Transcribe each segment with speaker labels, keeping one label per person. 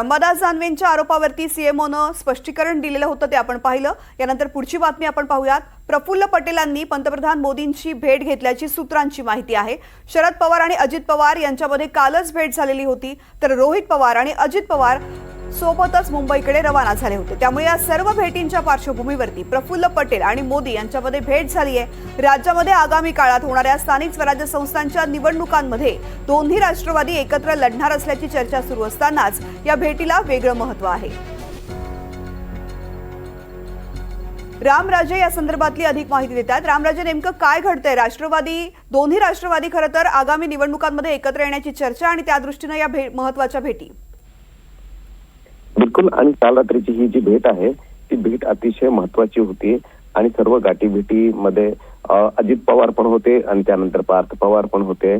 Speaker 1: अंबादास जानवेंच्या आरोपावरती सीएमओनं स्पष्टीकरण दिलेलं होतं ते आपण पाहिलं. यानंतर पुढची बातमी आपण पाहूयात. प्रफुल्ल पटेलांनी पंतप्रधान मोदींची भेट घेतल्याची सूत्रांची माहिती आहे. शरद पवार आणि अजित पवार यांच्यामध्ये कालच भेट झालेली होती. तर रोहित पवार आणि अजित पवार सोबतच मुंबईकडे रवाना झाले होते. त्यामुळे या सर्व भेटींच्या पार्श्वभूमीवरती प्रफुल्ल पटेल आणि मोदी यांच्यामध्ये भेट झाली आहे. राज्यामध्ये आगामी काळात होणाऱ्या स्थानिक स्वराज्य संस्थांच्या निवडणुकांमध्ये दोन्ही राष्ट्रवादी एकत्र लढणार असल्याची चर्चा सुरू असतानाच या भेटीला वेगळं महत्त्व आहे. रामराजे या संदर्भातली अधिक माहिती देतात. रामराजे नेमकं काय घडतंय? राष्ट्रवादी दोन्ही राष्ट्रवादी खरं तर आगामी निवडणुकांमध्ये एकत्र येण्याची चर्चा आणि त्या दृष्टीनं या भे महत्त्वाच्या भेटी.
Speaker 2: बिलकुल आणि काल रात्रीची ही जी भेट आहे ती भेट अतिशय महत्वाची होती आणि सर्व गाठी भेटीमध्ये अजित पवार पण होते आणि त्यानंतर पार्थ पवार पण होते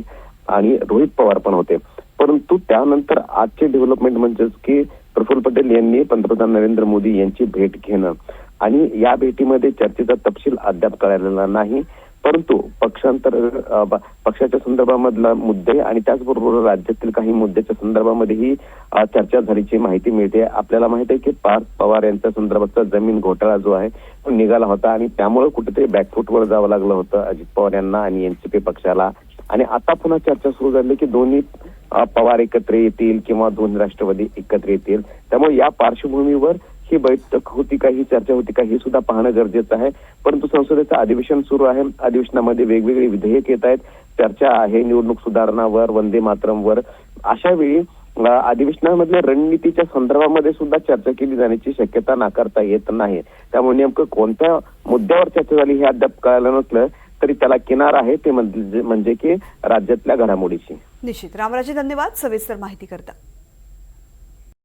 Speaker 2: आणि रोहित पवार पण होते. परंतु त्यानंतर आजचे डेव्हलपमेंट म्हणजेच की प्रफुल्ल पटेल यांनी पंतप्रधान नरेंद्र मोदी यांची भेट घेणं. आणि या भेटीमध्ये चर्चेचा तपशील अद्याप कळालेला नाही. परंतु पक्षांतर पक्षाच्या संदर्भामधला मुद्दे आणि त्याचबरोबर राज्यातील काही मुद्द्याच्या संदर्भामध्येही चर्चा झाल्याची माहिती मिळते. आपल्याला माहिती आहे की पार्थ पवार यांच्या संदर्भातचा जमीन घोटाळा जो आहे तो निघाला होता आणि त्यामुळे कुठेतरी बॅकफूटवर जावं लागलं होतं अजित पवार यांना आणि एनसीपी पक्षाला. आणि आता पुन्हा चर्चा सुरू झाली की दोन्ही पवार एकत्र येतील किंवा दोन्ही राष्ट्रवादी एकत्र येतील. त्यामुळे या पार्श्वभूमीवर ही बैठक होती का ही चर्चा होती का हे सुद्धा पाहणं गरजेचं आहे. परंतु संसदेचं अधिवेशन सुरू आहे. अधिवेशनामध्ये वेगवेगळे विधेयक येत आहेत. चर्चा आहे. निवडणूक सुधारणावर वंदे मातरमवर. अशा वेळी अधिवेशनामधल्या रणनीतीच्या संदर्भामध्ये सुद्धा चर्चा केली जाण्याची शक्यता नाकारता येत नाही. त्यामुळे नेमकं कोणत्या मुद्द्यावर चर्चा झाली हे अद्याप कळालं नसलं तरी त्याला किनार आहे ते म्हणजे म्हणजे की राज्यातल्या घडामोडीची
Speaker 1: निश्चित. रामराजे धन्यवाद. सविस्तर माहिती करता.